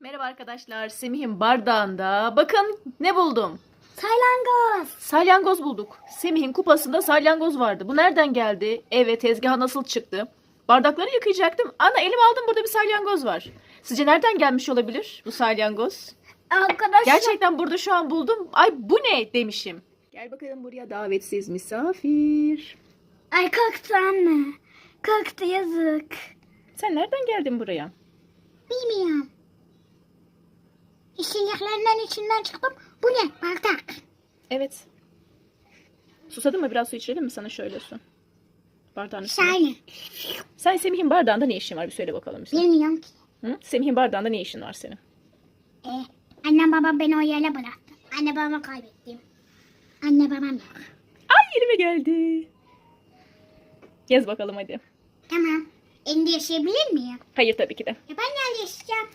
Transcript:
Merhaba arkadaşlar. Semih'in bardağında bakın ne buldum. Salyangoz. Salyangoz bulduk. Semih'in kupasında salyangoz vardı. Bu nereden geldi? Eve tezgaha nasıl çıktı? Bardakları yıkayacaktım. Ana elim aldım burada bir salyangoz var. Sizce nereden gelmiş olabilir bu salyangoz? Arkadaşlar. Gerçekten burada şu an buldum. Ay bu ne demişim. Gel bakalım buraya davetsiz misafir. Ay kalktı anne. Kalktı yazık. Sen nereden geldin buraya? Bilmiyorum. İşçiliklerden içinden çıktım. Bu ne? Bardak. Evet. Susadın mı? Biraz su içirelim mi sana şöyle su? Bardağın üstüne. Sen Semih'in bardağında ne işin var? Bir söyle bakalım bize. Bilmiyorum ki. Hı? Semih'in bardağında ne işin var senin? Ee, annem babam beni o yere bıraktı. Anne babamı kaybettim. Anne babam yok. Ay elime geldi. Yaz bakalım hadi. Tamam. Elinde yaşayabilir miyim? Hayır tabii ki de. Ya ben nerede yaşayacağım?